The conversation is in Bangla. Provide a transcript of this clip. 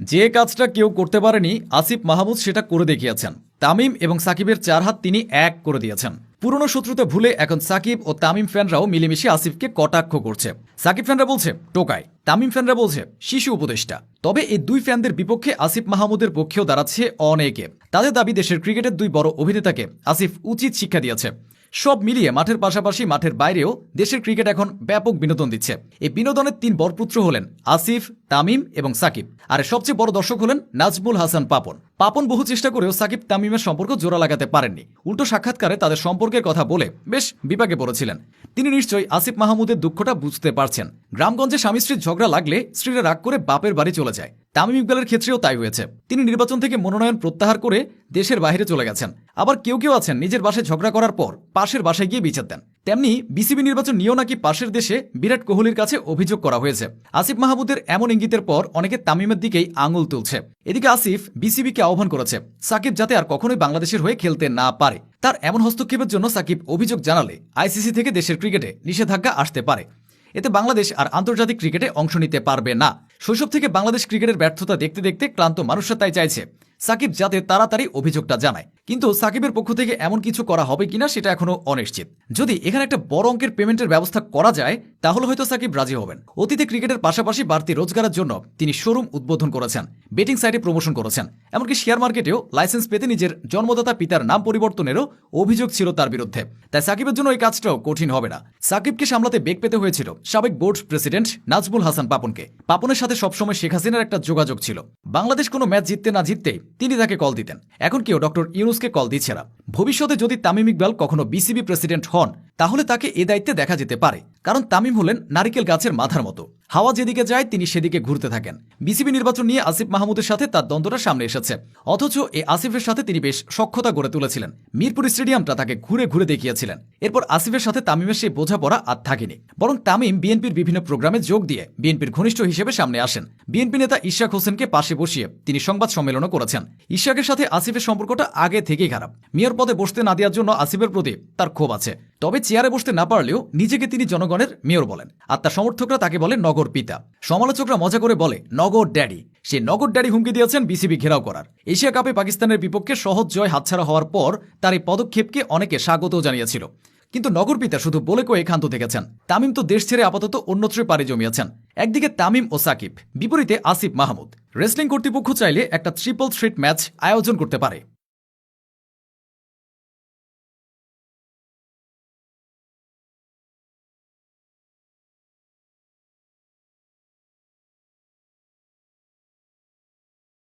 যে কাজটা কেউ করতে পারেনি, আসিফ মাহমুদ সেটা করে দেখিয়েছেন। তামিম এবং সাকিবের চার হাত তিনি এক করে দিয়েছেন। পুরনো শত্রুতা ভুলে এখন সাকিব ও তামিম ফ্যানরাও মিলেমিশে আসিফকে কটাক্ষ করছে। সাকিব ফ্যানরা বলছে টোকায় তামিম ফ্যানরা বলছে, শিশু উপদেষ্টা। তবে এই দুই ফ্যানদের বিপক্ষে আসিফ মাহমুদের পক্ষেও দাঁড়াচ্ছে অনেকে। তাদের দাবি দেশের ক্রিকেটের দুই বড় অভিনেতাকে আসিফ উচিত শিক্ষা দিয়েছে। সব মিলিয়ে মাঠের পাশাপাশি মাঠের বাইরেও দেশের ক্রিকেট এখন ব্যাপক বিনোদন দিচ্ছে। এই বিনোদনের তিন বরপুত্র হলেন আসিফ, তামিম এবং সাকিব। আর সবচেয়ে বড় দর্শক হলেন নাজমুল হাসান পাপন। পাপন বহু চেষ্টা করেও সাকিব, তামিমের সম্পর্ক জোড়া লাগাতে পারেননি। উল্টো সাক্ষাৎকারে তাদের সম্পর্কের কথা বলে বেশ বিপাকে পড়েছিলেন। তিনি নিশ্চয়ই আসিফ মাহমুদের দুঃখটা বুঝতে পারছেন। গ্রামগঞ্জে স্বামী স্ত্রীর ঝগড়া লাগলে স্ত্রীরা রাগ করে বাপের বাড়ি চলে যায়। তামিম ইকবালের ক্ষেত্রেও তাই হয়েছে। তিনি নির্বাচন থেকে মনোনয়ন প্রত্যাহার করে দেশের বাইরে চলে গেছেন। আবার কেউ কেউ আছেন নিজের বাসায় ঝগড়া করার পর পাশের বাসায় গিয়ে বিচার দেন। তেমনি বিসিবি নির্বাচন নিয়েও নাকি পাশের দেশে বিরাট কোহলির কাছে অভিযোগ করা হয়েছে। আসিফ মাহমুদের এমন ইঙ্গিতের পর অনেকে তামিমের দিকেই আঙুল তুলছে। এদিকে আসিফ বিসিবিকে আহ্বান করেছে, সাকিব যাতে আর কখনোই বাংলাদেশের হয়ে খেলতে না পারে। তার এমন হস্তক্ষেপের জন্য সাকিব অভিযোগ জানালে আইসিসি থেকে দেশের ক্রিকেটে নিষেধাজ্ঞা আসতে পারে। এতে বাংলাদেশ আর আন্তর্জাতিক ক্রিকেটে অংশ নিতে পারবে না। শৈশব থেকে বাংলাদেশ ক্রিকেটের ব্যর্থতা দেখতে দেখতে ক্লান্ত মানুষরা তাই চাইছে। সাকিব যাতে তাড়াতাড়ি অভিযোগটা জানায়। কিন্তু সাকিবের পক্ষ থেকে এমন কিছু করা হবে কিনা সেটা এখনও অনিশ্চিত। যদি এখানে একটা বড় অঙ্কের পেমেন্টের ব্যবস্থা করা যায়, তাহলে হয়তো সাকিব রাজি হবেন। অতীতে ক্রিকেটের পাশাপাশি বাড়তি রোজগারের জন্য তিনি শোরুম উদ্বোধন করেছেন বেটিং সাইটে প্রমোশন করেছেন, এমনকি শেয়ার মার্কেটেও লাইসেন্স পেতে নিজের জন্মদাতা পিতার নাম পরিবর্তনেরও অভিযোগ ছিল তার বিরুদ্ধে। তাই সাকিবের জন্য এই কাজটাও কঠিন হবে না। সাকিবকে সামলাতে বেগ পেতে হয়েছিল সাবেক বোর্ড প্রেসিডেন্ট নাজমুল হাসান পাপনকে। পাপনের সাথে সবসময় শেখ হাসিনার একটা যোগাযোগ ছিল। বাংলাদেশ কোনো ম্যাচ জিততে না জিততেই তিনি তাকে কল দিতেন। এখন কেউ ডক্টর ইউনুসকে কল দিচ্ছে না। ভবিষ্যতে যদি তামিম ইকবাল কখনো বিসিবি প্রেসিডেন্ট হন, তাহলে তাকে এ দায়িত্বে দেখা যেতে পারে, কারণ তামিম হলেন নারিকেল গাছের মাথার মতো। হাওয়া যেদিকে যায়, তিনি সেদিকে ঘুরতে থাকেন। বিসিবি নির্বাচন নিয়ে আসিফ মাহমুদের সাথে তার দ্বন্দ্বটা সামনে এসেছে। অথচ এই আসিফের সাথে তিনি বেশ সক্ষতা গড়ে তুলেছিলেন। মিরপুর স্টেডিয়ামটা তাকে ঘুরে ঘুরে দেখিয়েছিলেন। এরপর আসিফের সাথে তামিমের সেই বোঝাপড়া আর থাকেনি। বরং তামিম বিএনপির বিভিন্ন প্রোগ্রামে যোগ দিয়ে বিএনপির ঘনিষ্ঠ হিসেবে সামনে আসেন। বিএনপি নেতা ইশাক হোসেনকে পাশে বসিয়ে তিনি সংবাদ সম্মেলনও করেছেন। ইশাকের সাথে আসিফের সম্পর্কটা আগে থেকেই খারাপ। মেয়র পদে বসতে না দেওয়ার জন্য আসিফের প্রতি তার ক্ষোভ আছে। তবে চেয়ারে বসতে না পারলেও নিজেকে তিনি জনগণের মেয়র বলেন। আর তার সমর্থকরা তাকে বলে নগর পিতা। সমালোচকরা মজা করে বলে, নগর ড্যাডি। সে নগর ড্যাডি হুমকি দিয়েছেন বিসিবি ঘেরাও করার। এশিয়া কাপে পাকিস্তানের বিপক্ষে সহজ জয় হাতছাড়া হওয়ার পর তার এই পদক্ষেপকে অনেকে স্বাগতও জানিয়েছিল। কিন্তু নগর পিতা শুধু বলে কয়ে ক্ষান্ত থেকেছেন। তামিম তো দেশ ছেড়ে আপাতত অন্যত্রে পাড়ি জমিয়েছেন। একদিকে তামিম ও সাকিব, বিপরীতে আসিফ মাহমুদ। রেসলিং কর্তৃপক্ষ চাইলে একটা ট্রিপল থ্রেট ম্যাচ আয়োজন করতে পারে।